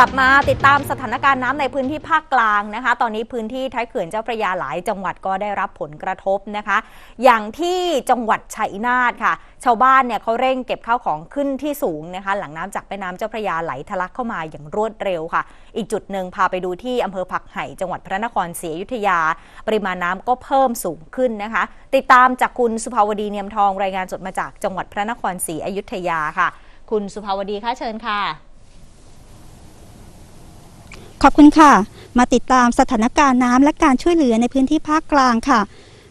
กลับมาติดตามสถานการณ์น้ำในพื้นที่ภาคกลางนะคะ ตอนนี้พื้นที่ท้ายเขื่อนเจ้าพระยาหลายจังหวัดก็ได้รับผลกระทบนะคะ อย่างที่จังหวัดชัยนาทค่ะ ชาวบ้านเนี่ยเขาเร่งเก็บข้าวของขึ้นที่สูงนะคะ หลังน้ำจากแม่น้ำเจ้าพระยาไหลทะลักเข้ามาอย่างรวดเร็วค่ะ อีกจุดหนึ่งพาไปดูที่อำเภอผักไห่จังหวัดพระนครศรีอยุธยา ปริมาณน้ำก็เพิ่มสูงขึ้นนะคะ ติดตามจากคุณสุภาวดีเนียมทองรายงานสดมาจากจังหวัดพระนครศรีอยุธยาค่ะ คุณสุภาวดีคะเชิญค่ะ ขอบคุณค่ะ มาติดตามสถานการณ์น้ำและการช่วยเหลือในพื้นที่ภาคกลางค่ะ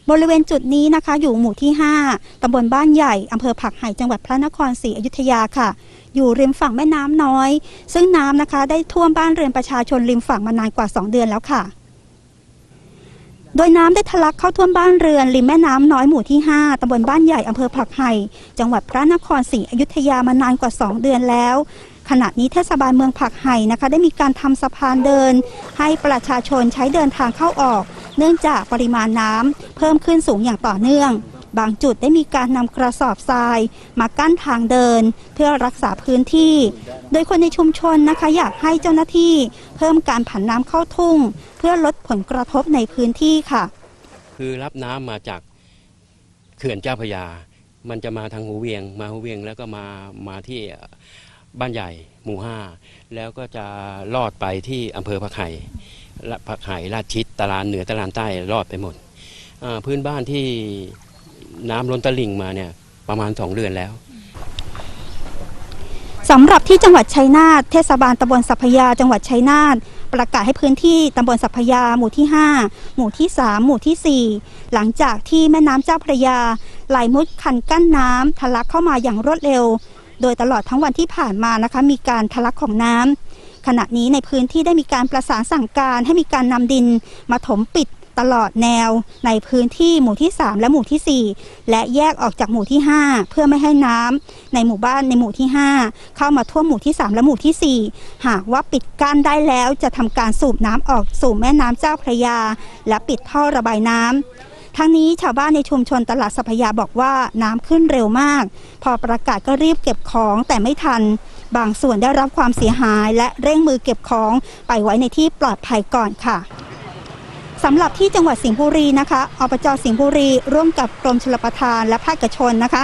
บริเวณจุดนี้นะคะ อยู่หมู่ที่ 5 ตำบลบ้านใหญ่ อำเภอผักไห่จังหวัดพระนครศรีอยุธยาค่ะ อยู่ริมฝั่งแม่น้ำน้อย ซึ่งน้ำนะคะ ได้ท่วมบ้านเรือนประชาชนริมฝั่งมานานกว่า 2 เดือนแล้วค่ะโดยน้ำได้ทะลักเข้าท่วมบ้านเรือนริมแม่น้ำน้อยหมู่ที่ 5ตำบลบ้านใหญ่อำเภอผักไห่จังหวัดพระนครศรีอยุธยามานานกว่า 2 เดือนแล้ว ขณะนี้เทศบาลเมืองผักไห่นะคะได้มีการทำสะพานเดิน ให้ประชาชนใช้เดินทางเข้าออก เนื่องจากปริมาณน้ำเพิ่มขึ้นสูงอย่างต่อเนื่องบางจุดได้มีการนำกระสอบทราย มากั้นทางเดิน เพื่อรักษาพื้นที่ โดยคนในชุมชนนะคะอยากให้เจ้าหน้าที่ เพิ่มการผันน้ำเข้าทุ่ง เพื่อลดผลกระทบในพื้นที่ค่ะ คือรับน้ำมาจากเขื่อนเจ้าพยา มันจะมาทางหูเวียง มาหูเวียงแล้วก็มามาที่ บ้านใหญ่หมู่ห้าแล้วก็จะลอดไปที่อำเภอผักไห่และผักไห่ลาดชิดตลาดเหนือตลาดใต้ลอดไปหมดพื้นบ้านที่น้ำล้นตลิ่งมาเนี่ยประมาณสองเดือนแล้วสำหรับที่จังหวัดชัยนาทเทศบาลตำบลสัพยาจังหวัดชัยนาทประกาศให้พื้นที่ตำบลสัพพยาหมู่ที่ 5 หมู่ที่ 3 หมู่ที่ 4 หลังจากที่แม่น้ำเจ้าพระยาไหลมุดคันกั้นน้ำทะลักเข้ามาอย่างรวดเร็ว โดยตลอดทั้งวันที่ผ่านมานะคะ มีการทะลักของน้ำขณะนี้ในพื้นที่ได้มีการประสานสั่งการให้มีการนำดินมาถมปิดตลอดแนวในพื้นที่หมู่ที่ 3 และหมู่ทีสี่4 และแยกออกจากหมู่ที่ 5 เพื่อไม่ให้น้ำในหมู่บ้านในหมู่ที่ 5 เข้ามาท่วมหมู่ที่ 3 และหมู่ทีสี่4 หากว่าปิดกั้นได้แล้วจะทำการสูบน้ำออกสู่แม่น้ำเจ้าพระยา และปิดท่อระบายน้ำ ทั้งนี้ชาวบ้านในชุมชนตลาดสัพยาบอกว่าน้ำขึ้นเร็วมาก พอประกาศก็รีบเก็บของแต่ไม่ทัน บางส่วนได้รับความเสียหายและเร่งมือเก็บของไปไว้ในที่ปลอดภัยก่อนค่ะสำหรับที่จังหวัดสิงห์บุรีนะคะอบจสิงห์บุรี ร่วมกับกรมชลประทานและภาคเอกชนนะคะ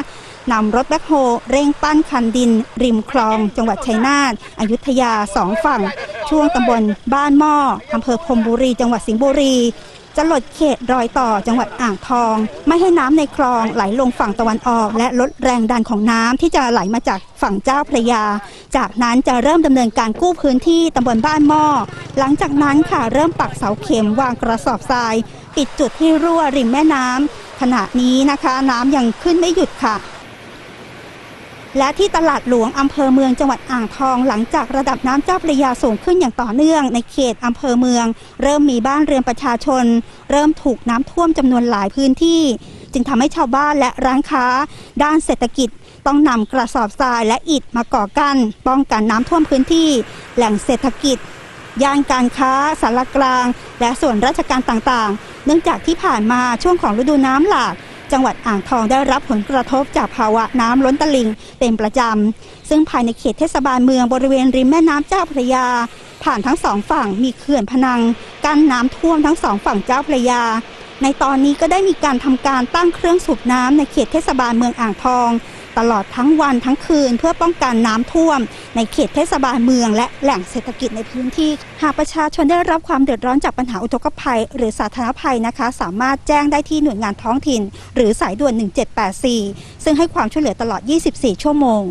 นำรถแบ็คโฮเร่งปั้นคันดิน ริมคลอง จังหวัดชัยนาทอยุธยาสองฝั่ง ช่วงตำบลบ้านหม้ออำเภอพรมบุรี จังหวัดสิงห์บุรี จะหลดเขตรอยต่อจังหวัดอ่างทอง ไม่ให้น้ำในคลองไหลลงฝั่งตะวันออก และลดแรงดันของน้ำที่จะไหลมาจากฝั่งเจ้าพระยา จากนั้นจะเริ่มดำเนินการกู้พื้นที่ตำบลบ้านหม้อ หลังจากนั้นค่ะเริ่มปักเสาเข็มวางกระสอบทราย ปิดจุดที่รั่วริมแม่น้ำขณะนี้นะคะ น้ำยังขึ้นไม่หยุดค่ะ และที่ตลาดหลวงอำเภอเมืองจังหวัดอ่างทอง หลังจากระดับน้ำเจ้าพระยาสูงขึ้นอย่างต่อเนื่อง ในเขตอำเภอเมือง เริ่มมีบ้านเรือนประชาชน เริ่มถูกน้ำท่วมจำนวนหลายพื้นที่ จึงทำให้ชาวบ้านและร้านค้า ด้านเศรษฐกิจต้องนำกระสอบทรายและอิฐมาก่อกั้นป้องกันน้ำท่วมพื้นที่ แหล่งเศรษฐกิจย่านการค้าสารกลาง และส่วนราชการต่างๆ เนื่องจากที่ผ่านมาช่วงของฤดูน้ำหลาก จังหวัดอ่างทองได้รับผลกระทบจากภาวะน้ำล้นตลิ่งเป็นประจำ ซึ่งภายในเขตเทศบาลเมืองบริเวณริมแม่น้ำเจ้าพระยา ผ่านทั้งสองฝั่งมีเขื่อนพนัง กั้นน้ำท่วมทั้งสองฝั่งเจ้าพระยา ในตอนนี้ก็ได้มีการทำการตั้งเครื่องสูบน้ำในเขตเทศบาลเมืองอ่างทอง ตลอดทั้งวันทั้งคืน เพื่อป้องกันน้ำท่วม ในเขตเทศบาลเมือง และแหล่งเศรษฐกิจในพื้นที่ หากประชาชนได้รับความเดือดร้อนจากปัญหาอุทกภัย หรือสาธารณภัยนะคะ สามารถแจ้งได้ที่หน่วยงานท้องถิ่น หรือสายด่วน 1784 ซึ่งให้ความช่วยเหลือตลอด 24 ชั่วโมง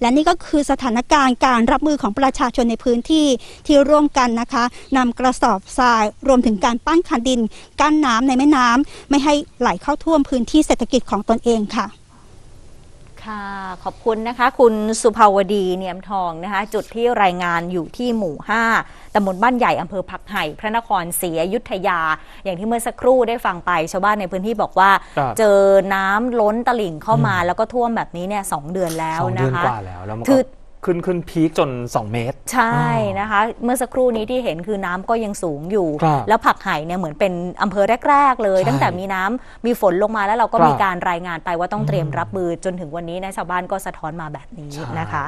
และนี่ก็คือสถานการณ์การรับมือของประชาชนในพื้นที่ที่ร่วมกันนะคะนำกระสอบทรายรวมถึงการปั้นคันดิน กั้นน้ำในแม่น้ำไม่ให้ไหลเข้าท่วมพื้นที่เศรษฐกิจของตนเองค่ะ ค่ะขอบคุณนะคะ คุณสุภาวดีเนียมทองนะคะ จุดที่รายงานอยู่ที่หมู่ 5ตำบลบ้านใหญ่อำเภอผักไห่พระนครศรีอยุธยา อย่างที่เมื่อสักครู่ได้ฟังไปชาวบ้านในพื้นที่บอกว่า ครับเจอน้ำล้นตลิ่งเข้ามาแล้วก็ท่วมแบบนี้เนี่ยสองเดือนแล้วสองนะเดือนคะกว่าแล้วแล้วมันคืก็อ ขึ้นขึ้นพีคจน 2 เมตร ใช่นะคะ เมื่อสักครู่นี้ที่เห็นคือน้ำก็ยังสูงอยู่ครับแล้วผักไห่เนี่ยเหมือนเป็นอำเภอแรก ๆ เลยใช่ตั้งแต่มีน้ำมีฝนลงมาแล้วเราก็ครับมีการรายงานไปว่าต้องเตรียมอืมรับมือจนถึงวันนี้นะชาวบ้านก็สะท้อนมาแบบนี้ใช่นะคะ